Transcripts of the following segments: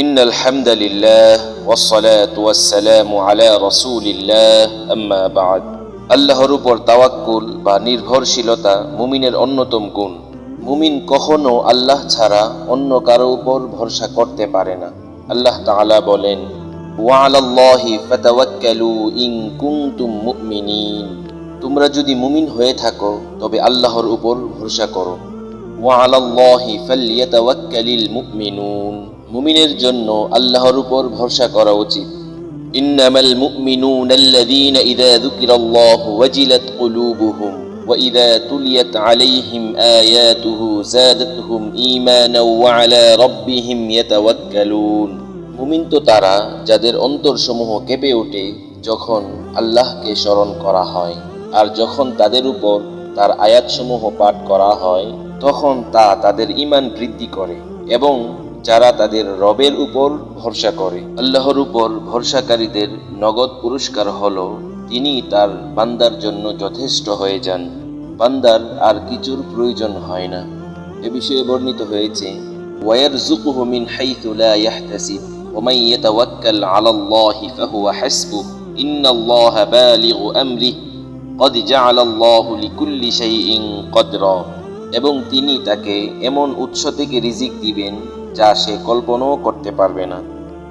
إن الحمد لله والصلاة والسلام على رسول الله أما بعد আল্লাহর উপর তাওয়াক্কুল বা নির্ভরশীলতা মুমিনের অন্যতম গুণ মুমিন কখনো আল্লাহ ছাড়া অন্য কারো উপর ভরসা করতে পারে না আল্লাহ তাআলা বলেন ওয়ালাল্লাহি ফাতাওয়াক্কালু ইন কুনতুম মুমিনিন তোমরা যদি মুমিন হয়ে থাকো তবে আল্লাহর উপর ভরসা করো ওয়ালাল্লাহি ফালইয়াতাওয়াক্কালিল মুমিনুন মুমিনের জন্য আল্লাহর উপর ভরসা করা উচিত ইন্নামাল মুমিনুন আল্লাযীনা ইযা যুকিরাল্লাহু ওয়াজিলাত কুলুবুহুম وإذا تليت عليهم آياته زادتهم إيمانا وعلى ربهم يتوكلون মুমিন তো তারা যাদের অন্তরসমূহ কেঁপে ওঠে যখন আল্লাহকে স্মরণ করা হয় আর যখন তাদের উপর তার আয়াতসমূহ পাঠ করা হয়, তখন তা তাদের ইমান বৃদ্ধি করে এবং যারা তাদের রবের উপর ভরসা করে, আল্লাহর উপর ভরসাকারীদের নগদ পুরস্কার হল, তিনি তার বান্দার জন্য যথেষ্ট হয়ে যান। বান্দার আর কিছুর প্রয়োজন হয় না। এ বিষয়ে বর্ণিত হয়েছে ওয়ার জুকুহ মিন হাইতুলা ইয়াহতাসিব ওমাই আলাল্লাহি ফাহুয়া হাসবুহ, ইন্নাল্লাহা বালিগু আমরিহি। এবং তিনি তাকে এমন উৎস থেকে রিজিক দিবেন যা সে কল্পনাও করতে পারবে না।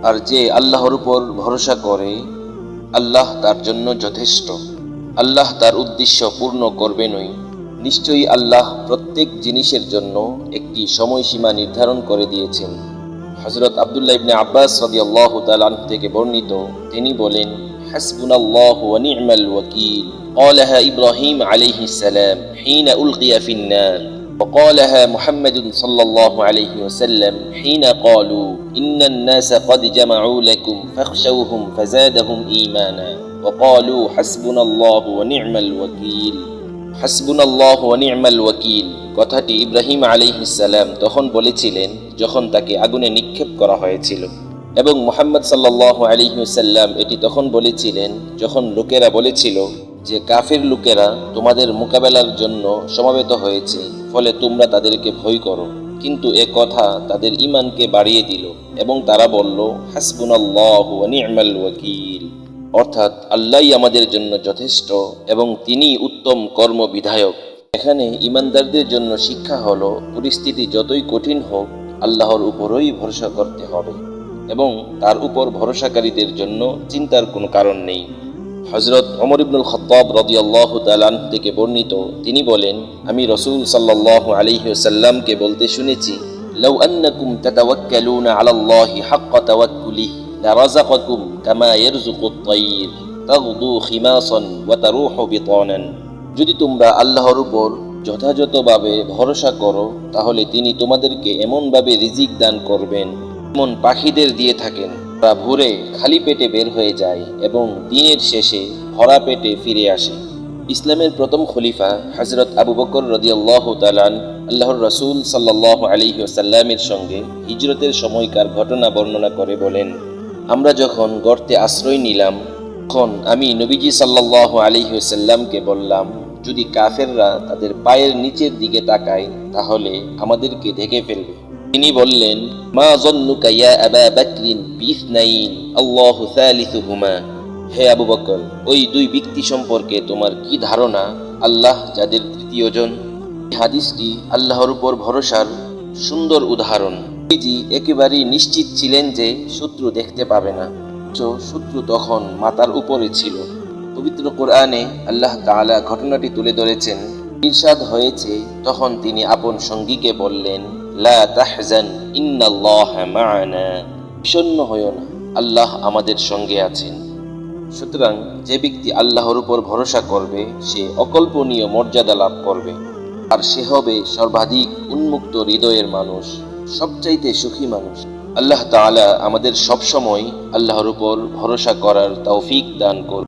আর যে আল্লাহর উপর ভরসা করে, আল্লাহ তার জন্য যথেষ্ট। আল্লাহ তার উদ্দেশ্য পূর্ণ করবেনই নিশ্চয়ই আল্লাহ প্রত্যেক জিনিসের জন্য একটি সময়সীমা নির্ধারণ করে দিয়েছেন। হজরত আবদুল্লাহ ইবনে আব্বাস রদি আল্লাহ থেকে বর্ণিত, তিনি বলেন, হাসবুনাল্লাহ ওয়ানি'মাল ওয়াকিল। قالها إبراهيم عليه السلام حين ألقي في النار وقالها محمد صلى الله عليه وسلم حين قالوا إن الناس قد جمعوا لكم فاخشوهم فزادهم إيمانا وقالوا حسبنا الله ونعم الوكيل حسبنا الله ونعم الوكيل কথাটি ইব্রাহিম আলাইহিসাল্লাম তখন বলেছিলেন যখন তাকে আগুনে নিক্ষেপ করা হয়েছিল এবং মোহাম্মদ সাল্লাহ আলিহাসাল্লাম এটি তখন বলেছিলেন যখন লোকেরা বলেছিল যে কাফির লোকেরা তোমাদের মোকাবেলার জন্য সমাবেত হয়েছে, ফলে তোমরা তাদেরকে ভয় করো। কিন্তু এ কথা তাদের ইমানকে বাড়িয়ে দিল এবং তারা বলল, হাসবুনাল্লাহ ওয়াকিল। অর্থাৎ আল্লাহই আমাদের জন্য যথেষ্ট এবং তিনি উত্তম কর্ম বিধায়ক এখানে ইমানদারদের জন্য শিক্ষা হলো, পরিস্থিতি যতই কঠিন হোক, আল্লাহর উপরই ভরসা করতে হবে এবং তার উপর ভরসাকারীদের জন্য চিন্তার কোনো কারণ নেই। হজরত অমর ইবনুল খত্তাব রদিয়াল্লাহ তালান থেকে বর্ণিত তিনি বলেন আমি রসুল সাল্লাহ আলিহাসাল্লামকে বলতে শুনেছি لو أنكم تتوكلون على الله حق توكله لرزقكم كما يرزق الطير تغدو خماصا وتروح بطانا যদি তোমরা আল্লাহর উপর যথাযথভাবে ভরসা করো তাহলে তিনি তোমাদেরকে এমনভাবে রিজিক দান করবেন এমন পাখিদের দিয়ে থাকেন তারা ভোরে খালি পেটে বের হয়ে যায় এবং দিনের শেষে ভরা পেটে ফিরে আসে। ইসলামের প্রথম খলিফা হজরত আবু বকর রদিয়াল্লাহ তালান আল্লাহর রসুল সাল্লাহ আলিহি সাল্লামের সঙ্গে হিজরতের সময়কার ঘটনা বর্ণনা করে বলেন, আমরা যখন গর্তে আশ্রয় নিলাম, তখন আমি নবীজি সাল্লাহ আলী সাল্লামকে বললাম, যদি কাফেররা তাদের পায়ের নিচের দিকে তাকায়, তাহলে আমাদেরকে ঢেকে ফেলবে। তিনি বললেন, মা জন্নুকা ইয়া আবা বাকরিন বিথনাইন আল্লাহু সালিসুহুমা। হে আবু বকর, ওই দুই ব্যক্তি সম্পর্কে তোমার কি ধারণা? আল্লাহ যাদের তৃতীয়জন হাদিসটি আল্লাহর উপর ভরসার সুন্দর উদাহরণ। নবীজি একেবারেই নিশ্চিত ছিলেন যে শত্রু দেখতে পাবে না। শত্রু তখন মাতার উপরে ছিল। পবিত্র কোরআনে আল্লাহ তাআলা ঘটনাটি তুলে ধরেছেন। ইরশাদ হয়েছে, তখন তিনি আপন সঙ্গীকে বললেন, লা তাহজান, ইন্নাল্লাহা মা'ানা। বিষণ্ণ হইও না। আল্লাহ আমাদের সঙ্গে আছেন। সুতরাং যে ব্যক্তি আল্লাহর উপর ভরসা করবে, সে অকল্পনীয় মর্যাদা লাভ করবে। আর সে হবে সর্বাধিক উন্মুক্ত হৃদয়ের মানুষ, সবচাইতে সুখী মানুষ। আল্লাহ তালা আমাদের সবসময় আল্লাহর উপর ভরসা করার তৌফিক দান করবে